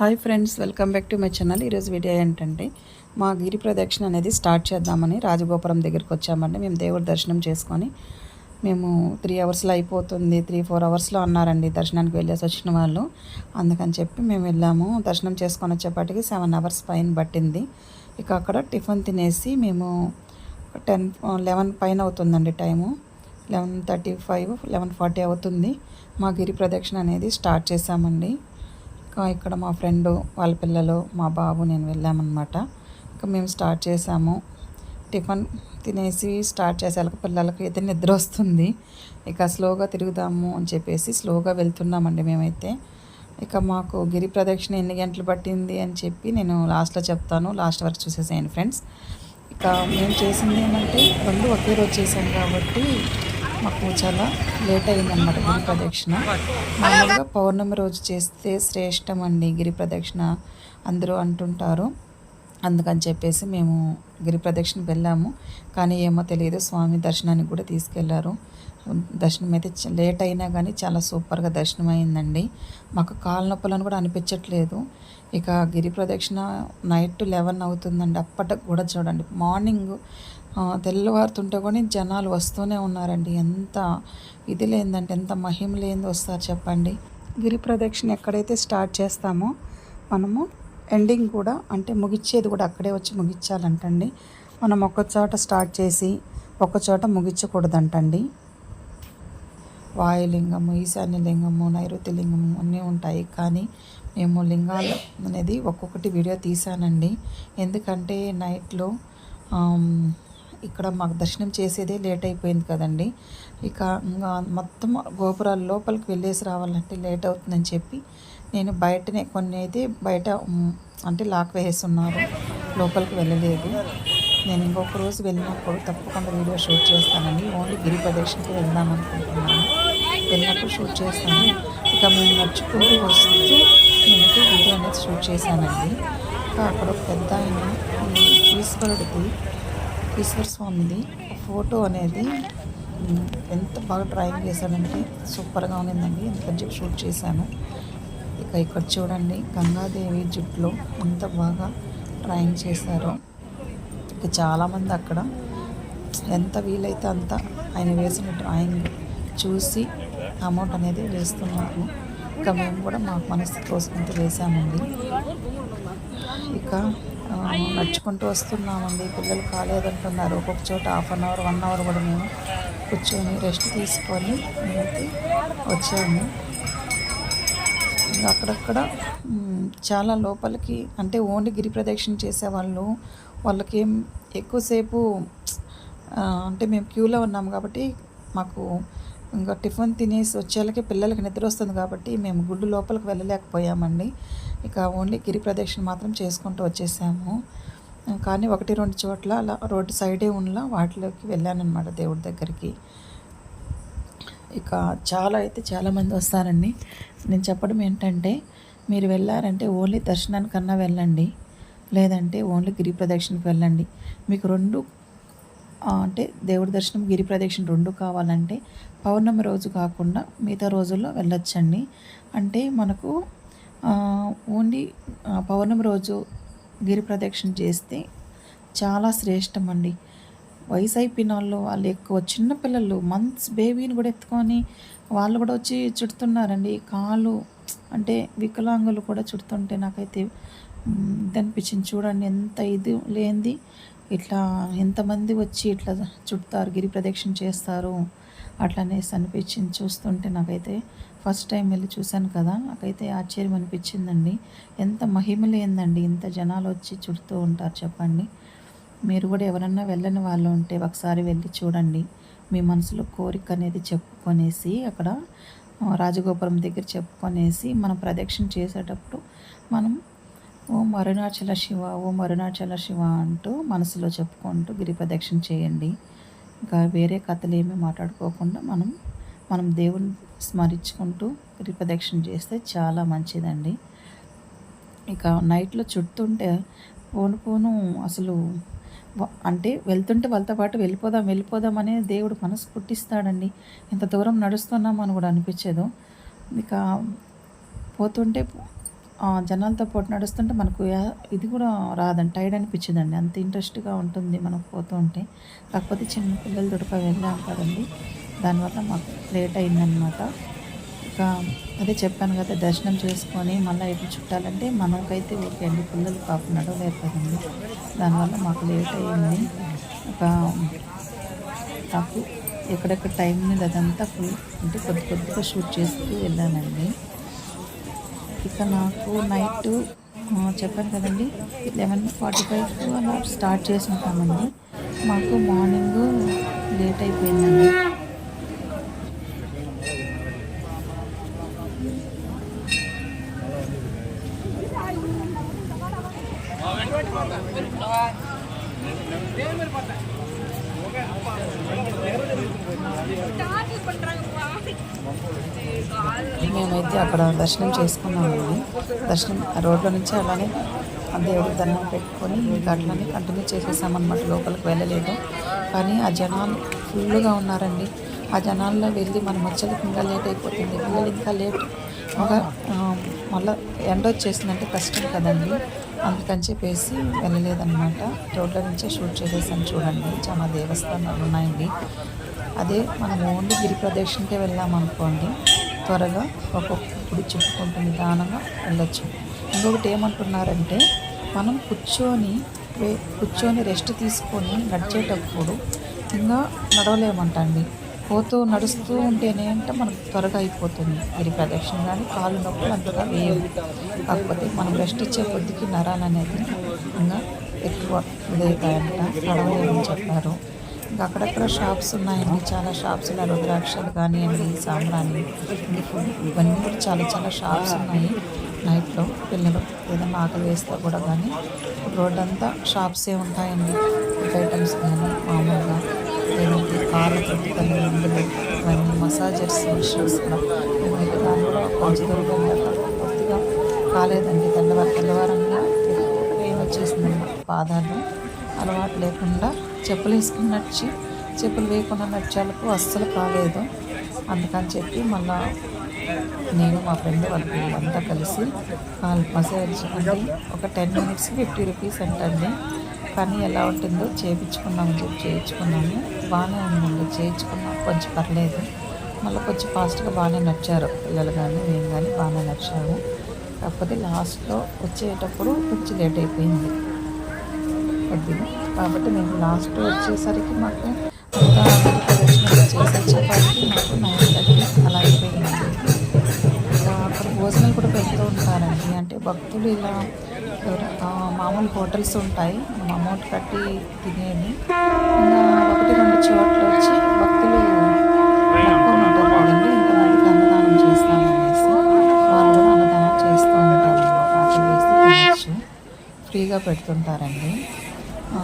Hi friends welcome back to my channel. ఈరోజు video ఏంటంటే మా గిరి ప్రదక్షిణ అనేది స్టార్ట్ చేద్దామని రాజగోపురం దగ్గరికి వచ్చామండి. మేము దేవుడి దర్శనం చేసుకొని మేము త్రీ అవర్స్లో అయిపోతుంది. త్రీ ఫోర్ అవర్స్లో అన్నారండి దర్శనానికి వెళ్ళేసి వచ్చిన వాళ్ళు. అందుకని చెప్పి మేము వెళ్ళాము. దర్శనం చేసుకొని వచ్చేపాటికి సెవెన్ అవర్స్ పైన పట్టింది. ఇక అక్కడ టిఫిన్ తినేసి మేము టెన్ లెవెన్ పైన అవుతుందండి time. Eleven thirty five eleven forty అవుతుంది. మా గిరి ప్రదక్షిణ అనేది స్టార్ట్ చేసామండి ఇంకా ఇక్కడ మా ఫ్రెండ్ వాళ్ళ పిల్లలు మా బాబు నేను వెళ్ళామన్నమాట. ఇంకా మేము స్టార్ట్ చేసాము. టిఫిన్ తినేసి స్టార్ట్ చేసేళ్ళకి పిల్లలకి అయితే నిద్ర వస్తుంది. ఇక స్లోగా తిరుగుదాము అని చెప్పేసి స్లోగా వెళ్తున్నామండి మేమైతే. ఇక మాకు గిరి ప్రదక్షిణ ఎన్ని గంటలు పట్టింది అని చెప్పి నేను లాస్ట్లో చెప్తాను. లాస్ట్ వరకు చూసేసేయండి ఫ్రెండ్స్. ఇక మేము చేసింది ఏమంటే రెండు ఒకే రోజు చేసాం కాబట్టి మాకు చాలా లేట్ అయిందన్నమాట గిరి ప్రదక్షిణ. మామూలుగా పౌర్ణమి రోజు చేస్తే శ్రేష్టం అండి గిరి ప్రదక్షిణ అందరూ అంటుంటారు. అందుకని చెప్పేసి మేము గిరి ప్రదక్షిణకి వెళ్ళాము. కానీ ఏమో తెలియదు స్వామి దర్శనానికి కూడా తీసుకెళ్ళారు. దర్శనం అయితే లేట్ అయినా కానీ చాలా సూపర్గా దర్శనం అయిందండి. మాకు కాళ్ళ నొప్పులను కూడా అనిపించట్లేదు. ఇక గిరి ప్రదక్షిణ నైట్ లెవెన్ అవుతుందండి. అప్పటికి కూడా చూడండి. మార్నింగ్ తెల్లవారుతుంటే కూడా జనాలు వస్తూనే ఉన్నారండి. ఎంత ఇది లేదంటే ఎంత మహిమ లేనిది వస్తారు చెప్పండి. గిరి ప్రదక్షిణ ఎక్కడైతే స్టార్ట్ చేస్తామో మనము ఎండింగ్ కూడా అంటే ముగిచ్చేది కూడా అక్కడే వచ్చి ముగించాలంటండి మనం ఒక చోట స్టార్ట్ చేసి ఒక చోట ముగించకూడదంటండి వాయులింగము ఈశాన్య లింగము నైరుతి లింగము అన్నీ ఉంటాయి. కానీ మేము లింగాలు అనేది ఒక్కొక్కటి వీడియో తీసానండి ఎందుకంటే నైట్లో ఇక్కడ మాకు దర్శనం చేసేదే లేట్ అయిపోయింది కదండి. ఇక ఇంకా మొత్తం గోపురాల లోపలికి వెళ్ళేసి రావాలంటే లేట్ అవుతుందని చెప్పి నేను బయటనే కొన్ని అయితే బయట అంటే లాక్ వేసేస్తున్నారు. లోపలికి వెళ్ళలేదు. నేను ఇంకొక రోజు వెళ్ళినప్పుడు తప్పకుండా వీడియో షూట్ చేస్తానండి ఓన్లీ గిరి ప్రదక్షిణకి వెళ్దాం అనుకుంటున్నాను. వెళ్ళినప్పుడు షూట్ చేస్తాను. ఇక మేము నడుచుకుంటూ వస్తూ నేను వీడియో అనేది షూట్ చేశానండి. ఇంకా అక్కడ ఒక పెద్ద ఆయన ఈ ఈశ్వరుడిది స్వామిది. ఫోటో అనేది ఎంత బాగా డ్రాయింగ్ చేశాడంటే సూపర్గా ఉన్నిందండి ఎందుకని చెప్పి షూట్ చేశాను. ఇక ఇక్కడ చూడండి గంగాదేవి జుట్టులో ఎంత బాగా డ్రాయింగ్ చేశారో. ఇక చాలామంది అక్కడ ఎంత వీలైతే అంత ఆయన వేసిన డ్రాయింగ్ చూసి అమౌంట్ అనేది వేస్తున్నారు. ఇక మేము కూడా మాకు మనసు తోసుకుంటూ వేసామండి ఇక నడుచుకుంటూ వస్తున్నామండి. పిల్లలు కాలేదంటున్నారు. ఒక్కొక్క చోట half an hour one hour కూడా మేము కూర్చొని రెస్ట్ తీసుకొని మేమైతే వచ్చాము. అక్కడక్కడ చాలా లోపలికి అంటే ఓన్లీ గిరి ప్రదక్షిణ చేసేవాళ్ళు వాళ్ళకి ఎక్కువసేపు అంటే మేము క్యూలో ఉన్నాం కాబట్టి మాకు ఇంకా టిఫిన్ తినేసి వచ్చేళ్ళకి పిల్లలకి నిద్ర వస్తుంది కాబట్టి మేము గుడ్డు లోపలికి వెళ్ళలేకపోయామండి. ఇక ఓన్లీ గిరి ప్రదక్షిణ మాత్రం చేసుకుంటూ వచ్చేసాము. కానీ ఒకటి రెండు చోట్ల అలా రోడ్డు సైడే ఉన్న వాటిలోకి వెళ్ళానమాట దేవుడి దగ్గరికి. ఇక చాలా అయితే చాలామంది వస్తారండి. నేను చెప్పడం ఏంటంటే మీరు వెళ్ళారంటే ఓన్లీ దర్శనానికన్నా వెళ్ళండి. లేదంటే ఓన్లీ గిరి ప్రదక్షిణకి వెళ్ళండి. మీకు రెండు అంటే దేవుడి దర్శనం గిరి ప్రదక్షిణ రెండు కావాలంటే పౌర్ణమి రోజు కాకుండా మిగతా రోజుల్లో వెళ్ళొచ్చండి. అంటే మనకు ఓన్లీ పౌర్ణమి రోజు గిరి ప్రదక్షిణ చేస్తే చాలా శ్రేష్టం అండి వయసు అయిపోయిన వాళ్ళు వాళ్ళు ఎక్కువ చిన్నపిల్లలు మంత్స్ బేబీని కూడా ఎత్తుకొని వాళ్ళు కూడా వచ్చి చుడుతున్నారండి. కాళ్ళు అంటే వికలాంగులు కూడా చుడుతుంటే నాకైతే మ్, అనిపించింది చూడండి ఎంత ఇది లేనిది. ఇట్లా ఎంతమంది వచ్చి ఇట్లా చుడతారు గిరి ప్రదక్షిణ చేస్తారు. అట్లనేసి అనిపించింది. చూస్తుంటే నాకైతే ఫస్ట్ టైం వెళ్ళి చూశాను కదా నాకైతే ఆశ్చర్యం అనిపించిందండి. ఎంత మహిమలేందండి ఇంత జనాలు వచ్చి చుడుతూ ఉంటారు చెప్పండి. మీరు కూడా ఎవరన్నా వెళ్ళని వాళ్ళు ఉంటే ఒకసారి వెళ్ళి చూడండి. మీ మనసులో కోరిక అనేది చెప్పుకొనేసి అక్కడ రాజగోపురం దగ్గర చెప్పుకొనేసి మనం ప్రదక్షిణ చేసేటప్పుడు మనం ఓం అరుణాచల శివ ఓం అరుణాచల శివ అంటూ మనసులో చెప్పుకుంటూ గిరి ప్రదక్షిణ చేయండి. ఇంకా వేరే కథలు ఏమీ మాట్లాడుకోకుండా మనం మనం దేవుని స్మరించుకుంటూ గిరి ప్రదక్షిణ చేస్తే చాలా మంచిదండి. ఇక నైట్లో చుడుతుంటే పోను పోను అసలు అంటే వెళ్తుంటే వాళ్ళతో పాటు వెళ్ళిపోదాం వెళ్ళిపోదాం అనే దేవుడు మనసు పుట్టిస్తాడండి. ఇంత దూరం నడుస్తున్నాం అని కూడా అనిపించేదో. ఇక పోతుంటే జనాలతో పాటు నడుస్తుంటే మనకు ఇది కూడా రాదండి టైర్డ్ అనిపించిందండి. అంత ఇంట్రెస్ట్గా ఉంటుంది మనం పోతూ ఉంటే. కాకపోతే చిన్న పిల్లలు దొరక వెళ్ళాం కదండి. దానివల్ల మాకు లేట్ అయిందనమాట ఇక అదే చెప్పాను కదా దర్శనం చేసుకొని మళ్ళీ ఇటు చుట్టాలంటే మనకైతే ఓకే అండి. పిల్లలు పాపం నడవలేరు కదండి. దానివల్ల మాకు లేట్ అయింది. ఒక నాకు ఎక్కడెక్కడ టైం మీద అదంతా ఫుల్ అంటే కొద్ది కొద్దిగా షూట్ చేస్తూ వెళ్ళానండి. ఇక నాకు నైట్ చెప్పాను కదండి లెవెన్ ఫార్టీ ఫైవ్ అలా స్టార్ట్ చేసి ఉంటామండి మాకు మార్నింగ్ లేట్ అయిపోయిందండి. మేమైతే అక్కడ దర్శనం చేసుకున్నామండి దర్శనం రోడ్లో నుంచి అలానే ఆ దేవుడికి దండం పెట్టుకొని ఇంకా అట్లనే కంటిన్యూ చేసేసామన్నమాట. లోపలికి వెళ్ళలేదు. కానీ ఆ జనాలు ఫుల్గా ఉన్నారండి. ఆ జనాల్లో వెళ్ళి మనం వచ్చేది ఇంకా లేట్ అయిపోతుంది. పిల్లలు ఇంకా లేట్. ఒక మళ్ళీ ఎండ వచ్చేసిందంటే కష్టం కదండి. అందుకని చెప్పేసి వెళ్ళలేదన్నమాట. రోడ్ల నుంచే షూట్ చేసేసాను చూడండి. చాలా దేవస్థానాలు ఉన్నాయండి. అదే మనం ఓన్లీ గిరి ప్రదక్షిణకే వెళ్ళామనుకోండి త్వరగా ఒక్కొక్కప్పుడు చుట్టుకుంటూ నిదానంగా వెళ్ళొచ్చు. ఇంకొకటి ఏమంటున్నారంటే మనం కూర్చొని కూర్చొని రెస్ట్ తీసుకొని నడిచేటప్పుడు ఇంకా నడవలేమంటండి. పోతూ నడుస్తూ ఉంటేనే అంటే మనకు త్వరగా అయిపోతుంది. ఇది ప్రదక్షిణ కానీ కాళ్ళు నొప్పులు అంతగా వేయవు. కాకపోతే మనం రెస్ట్ ఇచ్చే కొద్దికి నరాలు అనేది ఇంకా ఎక్కువ ఇదవుతాయంట నడవలేమని చెప్పారు. ఇంకా అక్కడక్కడ షాప్స్ ఉన్నాయండి. చాలా షాప్స్ ఇలా రుద్రాక్షలు కానివ్వండి సాంబ్రాణి ఇవన్నీ కూడా చాలా చాలా షాప్స్ ఉన్నాయి నైట్లో. పిల్లలు ఏదైనా ఆకలి వేస్తే కూడా కానీ రోడ్ అంతా షాప్సే ఉంటాయండి. ఫుడ్ ఐటమ్స్ కానీ మామూలుగా. లేదంటే కార్లు పెట్టుకొని మసాజర్స్ మిషన్స్ కూడా మేమైతే కొంచెం దూరం కొద్దిగా కాలేదండి తెల్లవారు తెల్లవారంగా పెయిన్ వచ్చేసిందండి పాదాలు అలవాటు లేకుండా చెప్పులు వేసుకుని నడిచి చెప్పులు వేయకుండా నడిచాలకు అస్సలు కాలేదు అందుకని చెప్పి మళ్ళా నేను మా ఫ్రెండ్ వాళ్ళ అంతా కలిసి వాళ్ళు మసాజ్ అంటే ఒక టెన్ మినిట్స్కి ఫిఫ్టీ రూపీస్ అంటండి కానీ ఎలా ఉంటుందో చేయించుకున్నామని చెప్పి చేయించుకున్నాము. బాగానే ఉందండి చేయించుకున్నాం. కొంచెం పర్లేదు. మళ్ళీ కొంచెం ఫాస్ట్గా బాగానే నడిచారు పిల్లలు కానీ మేము కానీ బాగానే నడిచాము. కాకపోతే లాస్ట్లో వచ్చేటప్పుడు కొంచెం లేట్ అయిపోయింది. కొద్దిగా కాబట్టి మేము లాస్ట్ వచ్చేసరికి మాకు అంతా మాకు నైన్ థర్టీ అలా అయిపోయింది అక్కడ భోజనాలు కూడా పెడుతూ ఉంటారండి. అంటే భక్తులు ఇలా మామూలు హోటల్స్ ఉంటాయి. మనం అమౌంట్ కట్టి తినేది ఇంకా ఒకటి రెండు చోట్ల వచ్చి భక్తులు మొక్కుకొని ఉంటారు కదండి ఇంతమందికి అన్నదానం చేస్తామనేసి వాళ్ళు కూడా అన్నదానం చేస్తూ ఉంటారు ఆకలి వేస్తే తినచ్చు ఫ్రీగా పెడుతుంటారండి. ఆ,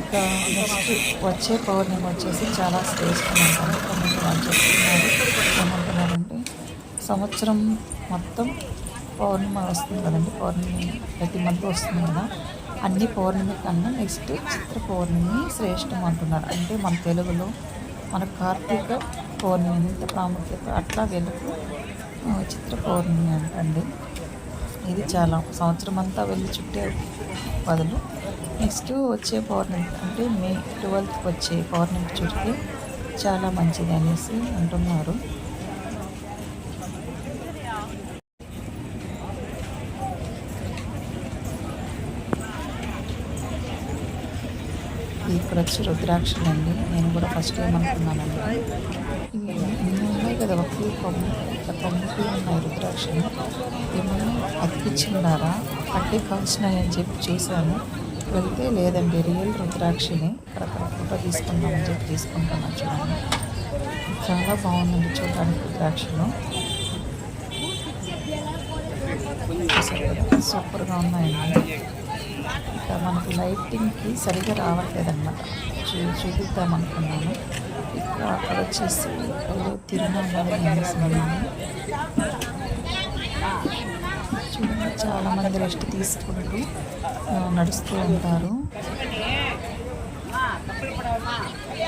ఇక నెక్స్ట్ వచ్చే పౌర్ణమి వచ్చేసి చాలా శ్రేష్టమంటారు కొంతమంది వాళ్ళు చెప్తున్నారు ఏమంటున్నారంటే సంవత్సరం మొత్తం పౌర్ణిమ వస్తుంది కదండి పౌర్ణమి ప్రతి మంత్ వస్తుంది కదా. అన్ని పౌర్ణమి కన్నా నెక్స్ట్ చిత్ర పౌర్ణమి శ్రేష్టం అంటున్నారు. అంటే మన తెలుగులో మన కార్తీక పౌర్ణమి ఎంత ప్రాముఖ్యత అట్లా వెలుగు చిత్ర పౌర్ణమి అంటండి. ఇది చాలా సంవత్సరం అంతా వెళ్ళి చుట్టే బదులు నెక్స్ట్ వచ్చే పౌర్ణమి అంటే మే ట్వెల్త్కి వచ్చే పౌర్ణమి చుడితే చాలా మంచిది అనేసి అంటున్నారు ఇక్కడ వచ్చి రుద్రాక్షలు అండి నేను కూడా ఫస్ట్ టైం అనుకున్నానండి. ఇన్ని ఉన్నాయి కదా ఒకే కొమ్ము ఇట్లా ఉన్నాయి రుద్రాక్షలు. ఏమన్నా అతికిచ్చిండారా కట్టి కాల్చినాయి అని చెప్పి చూశాను. వెళ్తే లేదండి రియల్ రుద్రాక్షిని. అక్కడ ఫోటో తీసుకుందామని చెప్పి తీసుకుంటున్నాను చూడండి. చాలా బాగుందండి చూడడానికి రుద్రాక్షలు. సూపర్గా ఉన్నాయండి. ఇంకా మనకు లైటింగ్కి సరిగా రావట్లేదన్నమాట. చూ చూపిద్దాం అనుకున్నాను ఇక్కడ అక్కడ వచ్చేసి ఏదో తిరునామల చూడండి చాలామంది రెస్ట్ తీసుకుంటూ నడుస్తూ ఉంటారు.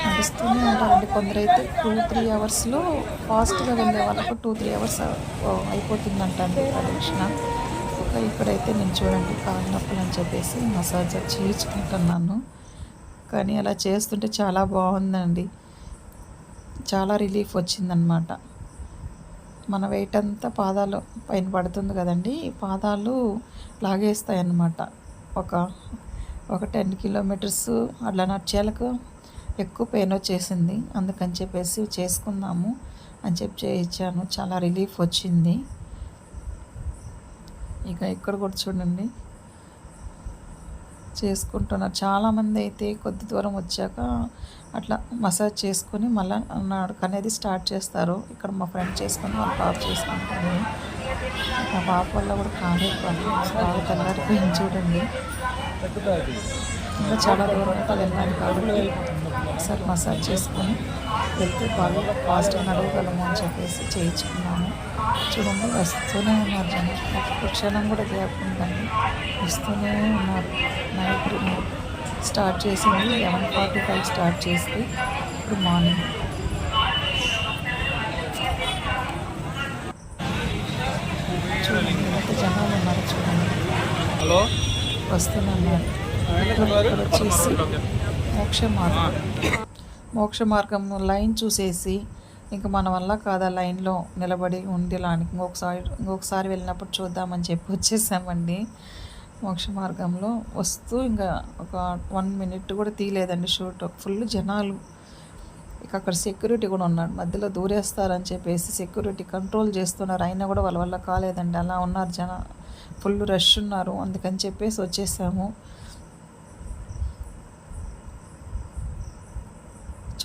నడుస్తూనే ఉంటారండి కొందరైతే టూ త్రీ అవర్స్లో ఫాస్ట్గా వెళ్ళే వాళ్ళకు టూ త్రీ అవర్స్ అయిపోతుందంట ప్రదక్షిణ. ఒక ఇంకా నేను చూడండి కాళ్ళ నొప్పులు అని చెప్పేసి మసాజ్ చేయించుకుంటున్నాను. కానీ అలా చేస్తుంటే చాలా బాగుందండి. చాలా రిలీఫ్ వచ్చిందనమాట మన వెయిట్ అంతా పాదాలు పైన పడుతుంది కదండి. పాదాలు లాగేస్తాయి అన్నమాట ఒక ఒక టెన్ కిలోమీటర్స్ అట్లా నడిచేలకు ఎక్కువ పెయిన్ వచ్చేసింది. అందుకని చెప్పేసి చేసుకుందాము అని చెప్పి చేయించాను. చాలా రిలీఫ్ వచ్చింది. ఇక ఇక్కడ కూడా చూడండి. చేసుకుంటున్నారు. చాలామంది అయితే కొద్ది దూరం వచ్చాక అట్లా మసాజ్ చేసుకొని మళ్ళీ నడక అనేది స్టార్ట్ చేస్తారు. ఇక్కడ మా ఫ్రెండ్ చేసుకొని వాళ్ళ పాప చేసుకుంటారు మా పాప వల్ల కూడా కాలేదు బాగా తెల్లారిపోయింది చూడండి. ఇంకా చాలా దూరం వెళ్ళాలి కాబట్టి. ఒకసారి మసాజ్ చేసుకొని వెళ్తే బాగా ఫాస్ట్గా నడవగలము అని చెప్పేసి చేయించుకున్నాము. చూడండి వస్తూనే ఉన్నారు జనం. ఒక్క క్షణం కూడా గ్యాప్ ఉందండి. వస్తూనే ఉన్నారు. నైట్ స్టార్ట్ చేసింది లెవెన్ ఫార్టీ ఫైవ్ స్టార్ట్ చేస్తే ఇప్పుడు మార్నింగ్. చూడండి ఎంత జనాలు ఉన్నారు చూడండి. హలో? వస్తున్నారు ఇక్కడ వచ్చేసి మోక్ష మార్గం. మోక్ష మార్గం లైన్ చూసేసి ఇంకా మన వల్ల కాదా లైన్లో నిలబడి ఉండేలానికి ఇంకొకసారి ఇంకొకసారి వెళ్ళినప్పుడు చూద్దామని చెప్పి వచ్చేసామండి. మోక్ష మార్గంలో వస్తూ ఇంకా ఒక వన్ మినిట్ కూడా తీయలేదండి షూట్. ఫుల్ జనాలు. ఇక అక్కడ సెక్యూరిటీ కూడా ఉన్నాడు. మధ్యలో దూరేస్తారని చెప్పేసి సెక్యూరిటీ కంట్రోల్ చేస్తున్నారు. అయినా కూడా వాళ్ళ వల్ల కాలేదండి. అలా ఉన్నారు జన. ఫుల్ రష్ ఉన్నారు. అందుకని చెప్పేసి వచ్చేసాము.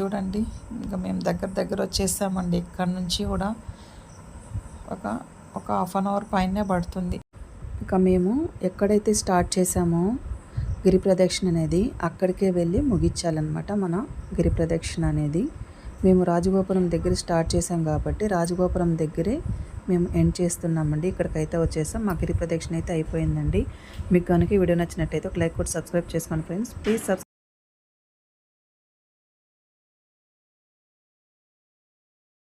చూడండి. ఇంకా మేము దగ్గర దగ్గర వచ్చేసామండి. ఇక్కడ నుంచి కూడా ఒక ఒక హాఫ్ అన్ అవర్ పైనే పడుతుంది. ఇక మేము ఎక్కడైతే స్టార్ట్ చేసామో గిరి ప్రదక్షిణ అనేది అక్కడికే వెళ్ళి ముగించాలన్నమాట మన గిరి ప్రదక్షిణ అనేది. మేము రాజగోపురం దగ్గర స్టార్ట్ చేసాం కాబట్టి రాజగోపురం దగ్గరే మేము ఎండ్ చేస్తున్నామండి. ఇక్కడికైతే వచ్చేసాం. మా గిరి ప్రదక్షిణ అయితే అయిపోయిందండి. మీకు కనుక ఈ వీడియో నచ్చినట్టయితే ఒక లైక్ కూడా సబ్స్క్రైబ్ చేసుకోండి ఫ్రెండ్స్ ప్లీజ్ సబ్స్క్రైబ్